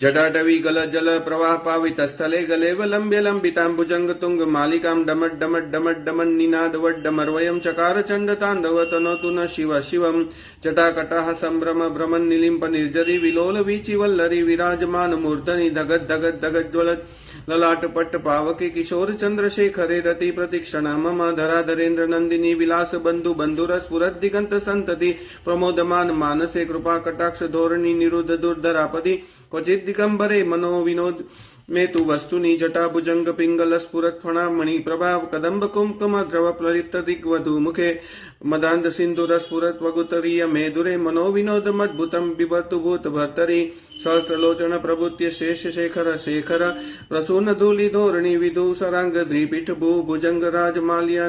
जटाटवी गल जल प्रवाह पावित स्थले गलेव लंब्य लंबितांबुजंग तुंग मालिकां डमट डमट डमट डमन निनाद वड्डमर्वयं चकार चंड तांडव तनोतु न शिव शिवं। जटाकटाः सम्भ्रम भ्रमन् निलिम्प निर्जरी विलोल वीचि वल्लरी विराजमान मूर्धनि धगत् ज्वलत् ललाट पट्ट पावके किशोर चंद्रशेखरे रति प्रतिक्षण मम धराधरेन्द्र नंदिनी विलास बंधु बंधुर स्फुरत दिगंत संतति प्रमोदमान मानसे कृपा कटाक्ष धोरणी निरुद्ध दुर्धरापदी क्वचित दिगंबरे मनो विनोद में तु वस्तुनि जटा भुजंग पिंगल स्फुरत फणा मणि प्रभाव कदम्ब कुंकुम द्रव प्ललित दिग्वधु मुखे मदान्ध सिंधुर स्फुरत वगुतरीय मेदुरे मनो विनोद मद्भुतम बिभर्तु भूत भर्तरी सहस्त्रलोचन प्रभुत्य शेष शेखर शेखर प्रसून धूलि धोरणी विदूसरांग द्रिपीठ भू भुजंग राज माल्या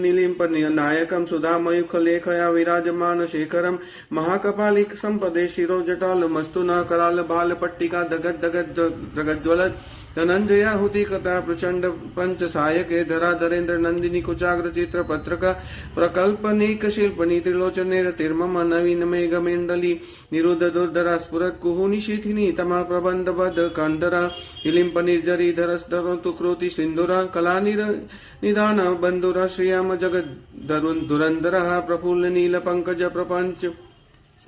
निलिम्प नायकं सुधामयुख लेखया विराजमान शेखरं महाकपालिक सम्पदे शिरो जटाल मस्तु न कराल बाल पट्टिका दगद् दगद् जगज्ज्वलत् धनञ्जयाहुति कथा प्रचण्ड पञ्च सायके धराधरेन्द्र नन्दिनी कुचाग्र चित्र पत्रक प्रकल्पनेक शिल्पनि त्रिलोचने रतिर्मम निरुद्ध दुर्धरा स्फुरत् कुहुनि शिथिनि तमा प्रबंध बद कण्डरा इलिंप निर्जरी धर कृति सिन्धुरा कला निदान बंधुरा श्रियाम जगद् धुरन्धरः प्रफुल्ल नील पंकज प्रपंच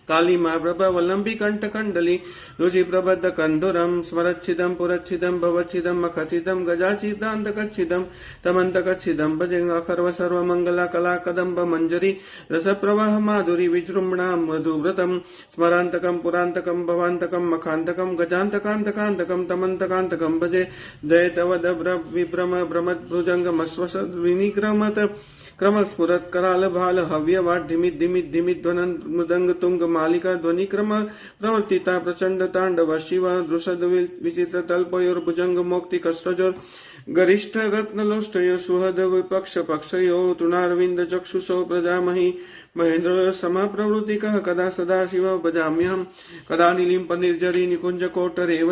કાલિમા પ્રભાવલંબી કંઠકંડલી રુચિપ્રબદ્ધ કંધુરમ સ્મરચ્છિદમ પુરચ્છિદમ ભવચ્છિદમ અખચિદમ ગજાચિદાંતકચ્છિદમ તમંતકચ્છિદમ ભજંગ અખર્વ સર્વમંગલા કલાકદંબ મંજરી રસપ્રવાહ માધુરી વિજૃંભણા મધુવ્રતમ સ્મરાંતકમ પુરાંતકમ ભવાંતકમ મખાંતકમ ગજાંતકાંતકાંતકમ તમંતકાંતકમ ભજે જય તવ દભ્ર વિભ્રમ ભ્રમદ ભુજંગમસ્વસ વિનિક્રમત कराल भाल हव्य वाट धिमित धिमित धिमित ध्वनन मृदंग तुंग मालिका ध्वनि क्रम प्रवर्तिता प्रचंड तांडव शिव दृषद विचित्र तल्पयोर भुजंग मोक्ति कस्रजोर गरिष्ठ रत्नलोष्टयो सुहद विपक्ष पक्षयो तृणारविन्द चक्षुषो प्रजामहि महेन्द्र समप्रवृत्तिकः कदा सदा शिव भजाम्यहम् कदा निलिम्प निर्जरी निकुञ्ज कोटरे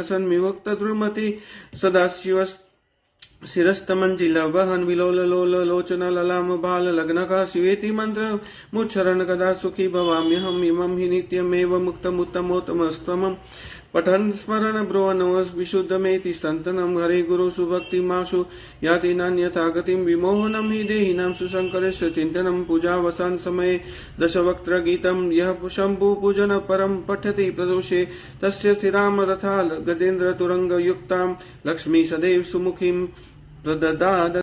वसन् विभक्त द्रुमति सदा शिव शिरस्तमञ्जिलवहन् विलोललोल लोचन ललाम बाल लग्नका शिवेति मन्त्र मुच्छरण कदा सुखी भवाम्यहम् इमं हि नित्यमेव मुक्तमुत्तमोत्तमस्तमम् पठन् स्मरण विशुद्धमेति सन्तनं हरे गुरु सुभक्तिमाशु याति नान्यथा गतिं विमोहनं हि देहिनां सुशङ्करस्य चिन्तनं पूजावसान समये। दशवक्त्रगीतं यः शम्भुपूजन परं पठति प्रदोषे। तस्य स्थिरां रथा गजेन्द्रतुरङ्गयुक्तां लक्ष्मी सदैव da da da